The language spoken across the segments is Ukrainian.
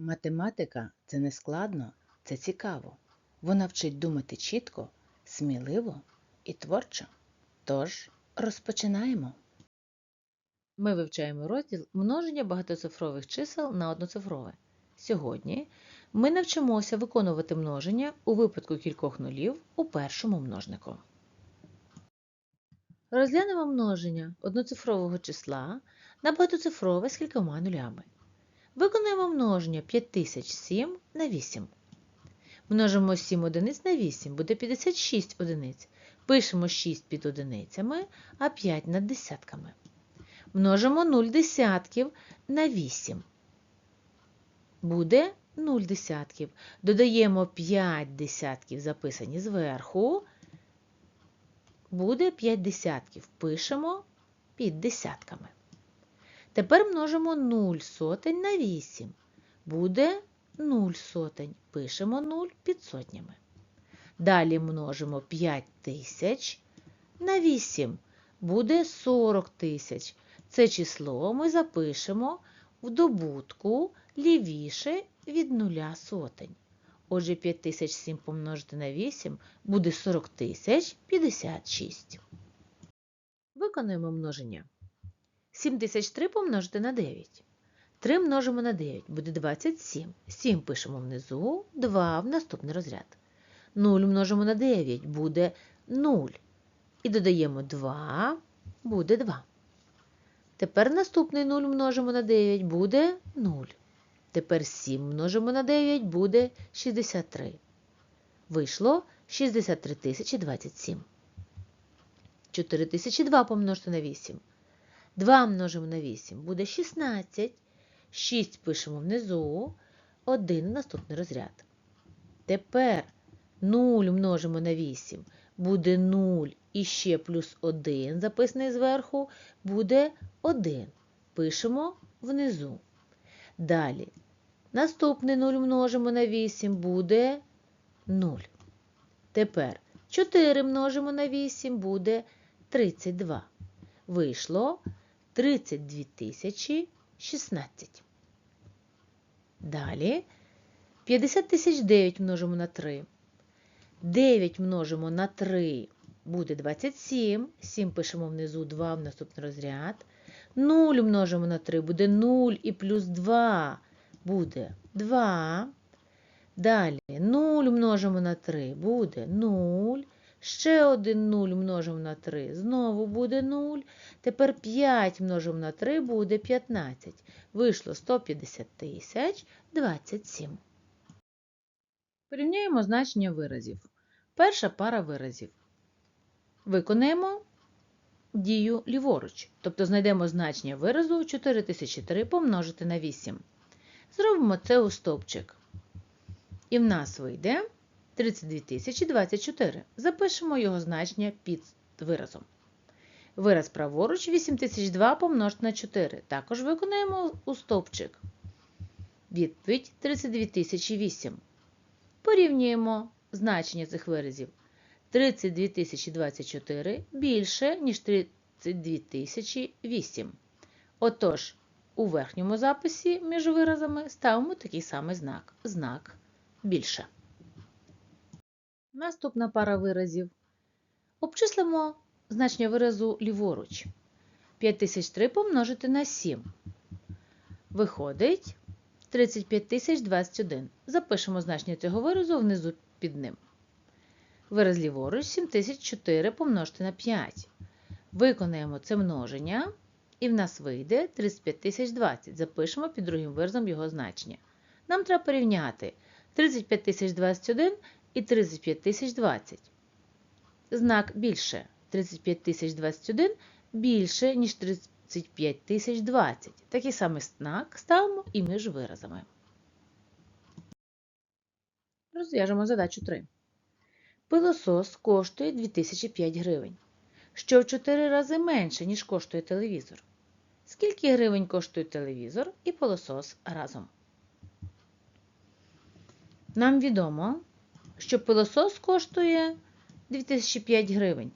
Математика це не складно, це цікаво. Вона вчить думати чітко, сміливо і творчо. Тож розпочинаємо. Ми вивчаємо розділ множення багатоцифрових чисел на одноцифрове. Сьогодні ми навчимося виконувати множення у випадку кількох нулів у першому множнику. Розглянемо множення одноцифрового числа на багатоцифрове з кількома нулями. Виконуємо множення 5007 на 8. Множимо 7 одиниць на 8, буде 56 одиниць. Пишемо 6 під одиницями, а 5 над десятками. Множимо 0 десятків на 8. Буде 0 десятків. Додаємо 5 десятків, записані зверху. Буде 5 десятків. Пишемо під десятками. Тепер множимо 0 сотень на 8. Буде 0 сотень. Пишемо 0 під сотнями. Далі множимо 5 тисяч на 8. Буде 40 тисяч. Це число ми запишемо в добутку лівіше від 0 сотень. Отже, 5007 помножити на 8 буде 40 тисяч 56. Виконуємо множення. 7003 помножити на 9. 3 множимо на 9 буде 27. 7 пишемо внизу, 2 в наступний розряд. 0 множимо на 9 буде 0. І додаємо 2, буде 2. Тепер наступний 0 множимо на 9 буде 0. Тепер 7 множимо на 9 буде 63. Вийшло 63 тисячі 27. 4002 помножити на 8. 2 множимо на 8 буде 16. 6 пишемо внизу, 1 наступний розряд. Тепер 0 множимо на 8 буде 0 і ще плюс 1, записаний зверху, буде 1. Пишемо внизу. Далі. Наступний 0 множимо на 8 буде 0. Тепер 4 множимо на 8 буде 32. Вийшло 32 тисячі 16. Далі 50 тисяч 9 множимо на 3. 9 множимо на 3 буде 27. 7 пишемо внизу 2 в наступний розряд. 0 множимо на 3 буде 0 і плюс 2 буде 2. Далі 0 множимо на 3 буде 0. Ще один 0 множимо на 3, знову буде 0. Тепер 5 множимо на 3 буде 15. Вийшло 150 тисяч 27. Порівняємо значення виразів. Перша пара виразів. Виконаємо дію ліворуч, тобто знайдемо значення виразу 4003 помножити на 8. Зробимо це у стовпчик. І в нас вийде 32 024. Запишемо його значення під виразом. Вираз праворуч 8002 помножити на 4. Також виконаємо у стовпчик. Відповідь 32 008. Порівнюємо значення цих виразів. 32 024 більше, ніж 32 008. Отож, у верхньому записі між виразами ставимо такий самий знак. Знак більше. Наступна пара виразів. Обчислимо значення виразу ліворуч. 5003 помножити на 7. Виходить 35021. Запишемо значення цього виразу внизу під ним. Вираз ліворуч 7004 помножити на 5. Виконаємо це множення, і в нас вийде 35020. Запишемо під другим виразом його значення. Нам треба порівняти 35021 і 35020. Знак більше. 35021 більше, ніж 35020. Такий самий знак ставимо і між виразами. Розв'яжемо задачу 3. Пилосос коштує 2005 гривень, що в 4 рази менше, ніж коштує телевізор. Скільки гривень коштує телевізор і пилосос разом? Нам відомо, що пилосос коштує 2005 гривень.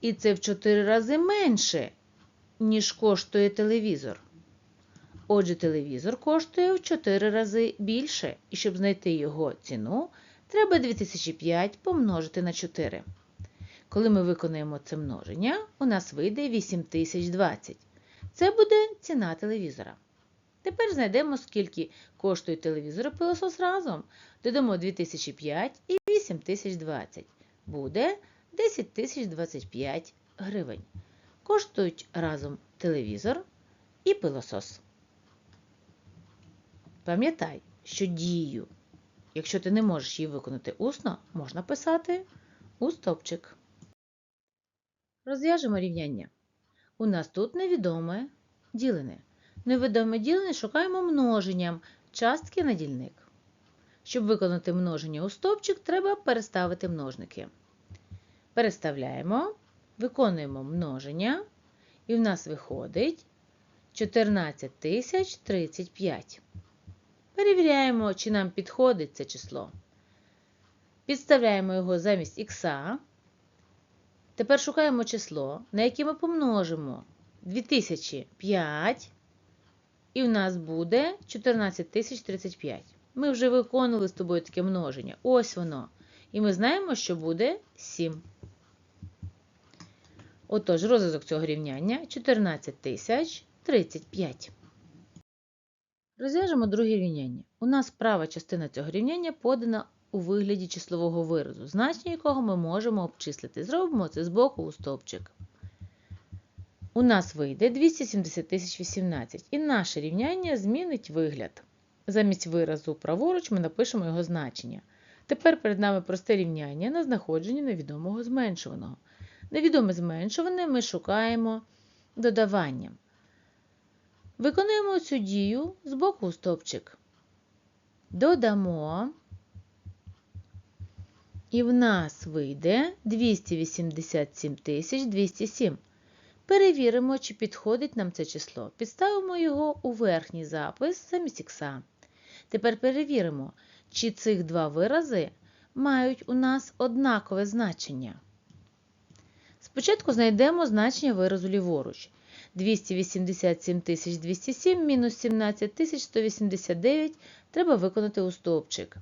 І це в 4 рази менше, ніж коштує телевізор. Отже, телевізор коштує в 4 рази більше, і щоб знайти його ціну, треба 2005 помножити на 4. Коли ми виконуємо це множення, у нас вийде 8020. Це буде ціна телевізора. Тепер знайдемо, скільки коштує телевізор і пилосос разом. Додамо 2005 і 8020. Буде 10025 гривень. Коштують разом телевізор і пилосос. Пам'ятай, що дію, якщо ти не можеш її виконати усно, можна писати у стопчик. Розв'яжемо рівняння. У нас тут невідоме ділене. Невідоме ділене шукаємо множенням частки на дільник. Щоб виконати множення у стовпчик, треба переставити множники. Переставляємо, виконуємо множення, і в нас виходить 14035. Перевіряємо, чи нам підходить це число. Підставляємо його замість х. Тепер шукаємо число, на яке ми помножимо 2005, і в нас буде 14035. Ми вже виконували з тобою таке множення. Ось воно. І ми знаємо, що буде 7. Отож, розв'язок цього рівняння 14035. Розв'яжемо друге рівняння. У нас права частина цього рівняння подана у вигляді числового виразу, значення якого ми можемо обчислити. Зробимо це з боку у стовпчик. У нас вийде 270 018, і наше рівняння змінить вигляд. Замість виразу праворуч ми напишемо його значення. Тепер перед нами просте рівняння на знаходження невідомого зменшуваного. Невідоме зменшуване ми шукаємо додаванням. Виконуємо цю дію з боку у стовпчик. Додамо, і в нас вийде 287 207. Перевіримо, чи підходить нам це число. Підставимо його у верхній запис замість ікса. Тепер перевіримо, чи цих два вирази мають у нас однакове значення. Спочатку знайдемо значення виразу ліворуч. 287 207 мінус 17 189 треба виконати у стовпчик.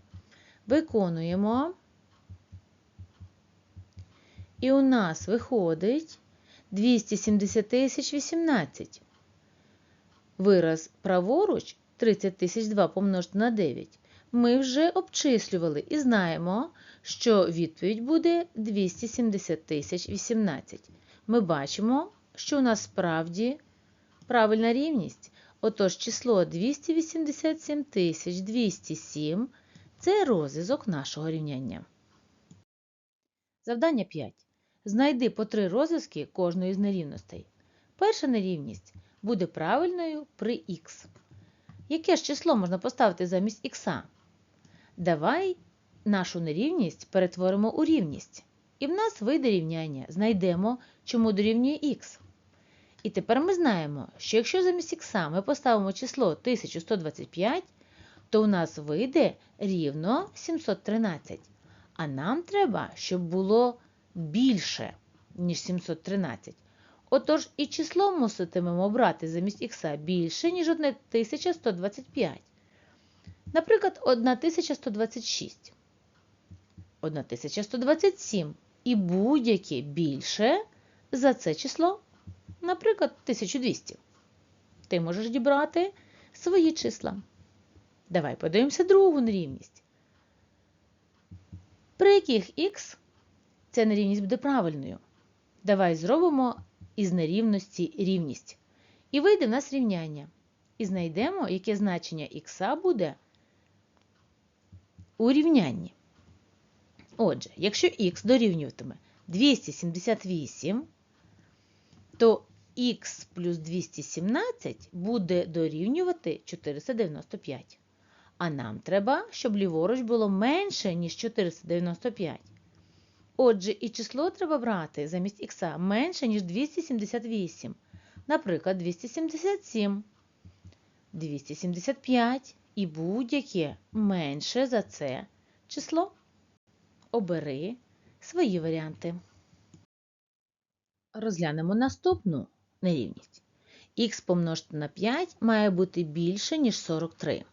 Виконуємо. І у нас виходить 270 18. Вираз праворуч 30 002 помножити на 9. Ми вже обчислювали і знаємо, що відповідь буде 270 18. Ми бачимо, що у нас справді правильна рівність. Отож, число 287 тисяч 207 це розв'язок нашого рівняння. Завдання 5. Знайди по три розв'язки кожної з нерівностей. Перша нерівність буде правильною при х. Яке ж число можна поставити замість х? Давай нашу нерівність перетворимо у рівність. І в нас вийде рівняння. Знайдемо, чому дорівнює х. І тепер ми знаємо, що якщо замість х ми поставимо число 1125, то у нас вийде рівно 713. А нам треба, щоб було більше, ніж 713. Отож, і число муситимемо брати замість х більше, ніж 1125. Наприклад, 1126, 1127 і будь-яке більше за це число, наприклад, 1200. Ти можеш дібрати свої числа. Давай подивимося другу нерівність. При яких х ця нерівність буде правильною. Давай зробимо із нерівності рівність. І вийде в нас рівняння. І знайдемо, яке значення х буде у рівнянні. Отже, якщо х дорівнюватиме 278, то х плюс 217 буде дорівнювати 495. А нам треба, щоб ліворуч було менше, ніж 495. Отже, і число треба брати замість х менше, ніж 278. Наприклад, 277, 275 і будь-яке менше за це число. Обери свої варіанти. Розглянемо наступну нерівність. х помножити на 5 має бути більше, ніж 43.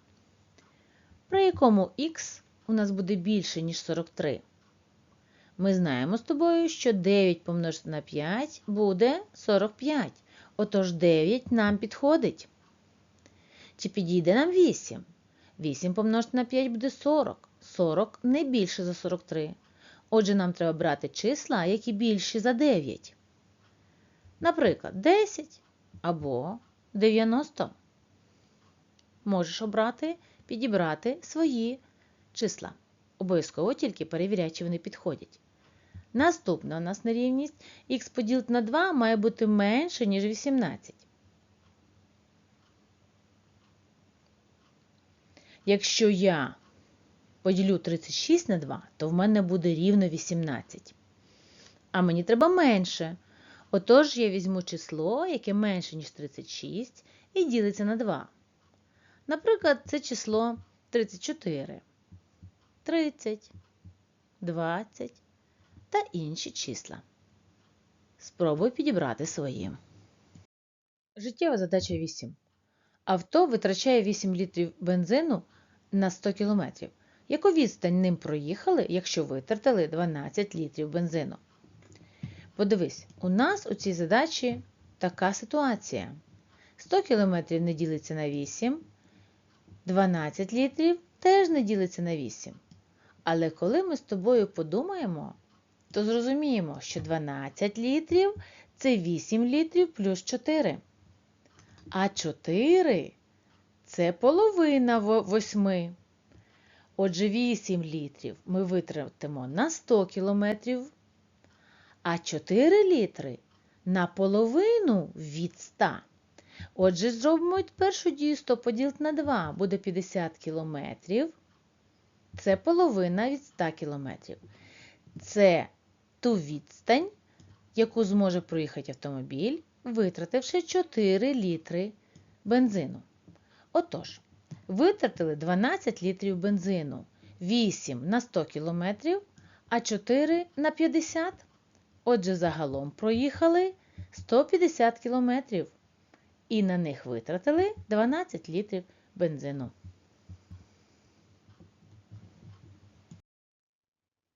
При якому х у нас буде більше, ніж 43? Ми знаємо з тобою, що 9 помножити на 5 буде 45. Отож 9 нам підходить. Чи підійде нам 8? 8 помножити на 5 буде 40. 40 не більше за 43. Отже, нам треба брати числа, які більші за 9. Наприклад, 10 або 90. Можеш обрати, підібрати свої числа. Обов'язково тільки перевіряй, чи вони підходять. Наступна у нас нерівність х поділити на 2 має бути менше, ніж 18. Якщо я поділю 36 на 2, то в мене буде рівно 18. А мені треба менше. Отож, я візьму число, яке менше, ніж 36, і ділиться на 2. Наприклад, це число 34, 30, 20 та інші числа. Спробуй підібрати свої. Життєва задача 8. Авто витрачає 8 літрів бензину на 100 км. Яку відстань ним проїхали, якщо витратили 12 літрів бензину? Подивись, у нас у цій задачі така ситуація. 100 км не ділиться на 8, 12 літрів теж не ділиться на 8. Але коли ми з тобою подумаємо, то зрозуміємо, що 12 літрів це 8 літрів плюс 4. А 4 це половина 8. Отже, 8 літрів ми витратимо на 100 кілометрів, а 4 літри на половину від 100. Отже, зробимо першу дію 100 поділити на 2 буде 50 кілометрів. Це половина від 100 кілометрів. Це ту відстань, яку зможе проїхати автомобіль, витративши 4 літри бензину. Отож, витратили 12 літрів бензину, 8 на 100 км, а 4 на 50. Отже, загалом проїхали 150 км і на них витратили 12 літрів бензину.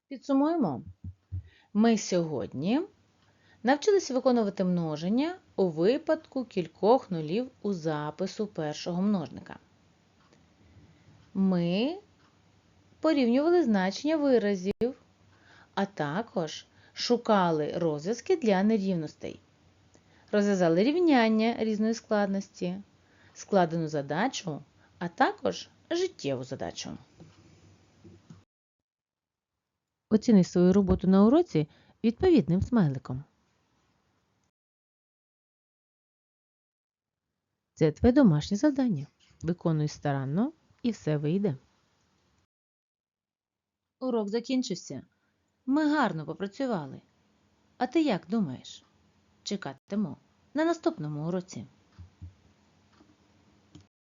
Підсумуємо. Ми сьогодні навчилися виконувати множення у випадку кількох нулів у запису першого множника. Ми порівнювали значення виразів, а також шукали розв'язки для нерівностей. Розв'язали рівняння різної складності, складену задачу, а також життєву задачу. Оціни свою роботу на уроці відповідним смайликом. Це твоє домашнє завдання. Виконуй старанно і все вийде. Урок закінчився. Ми гарно попрацювали. А ти як думаєш? Чекатиму на наступному уроці.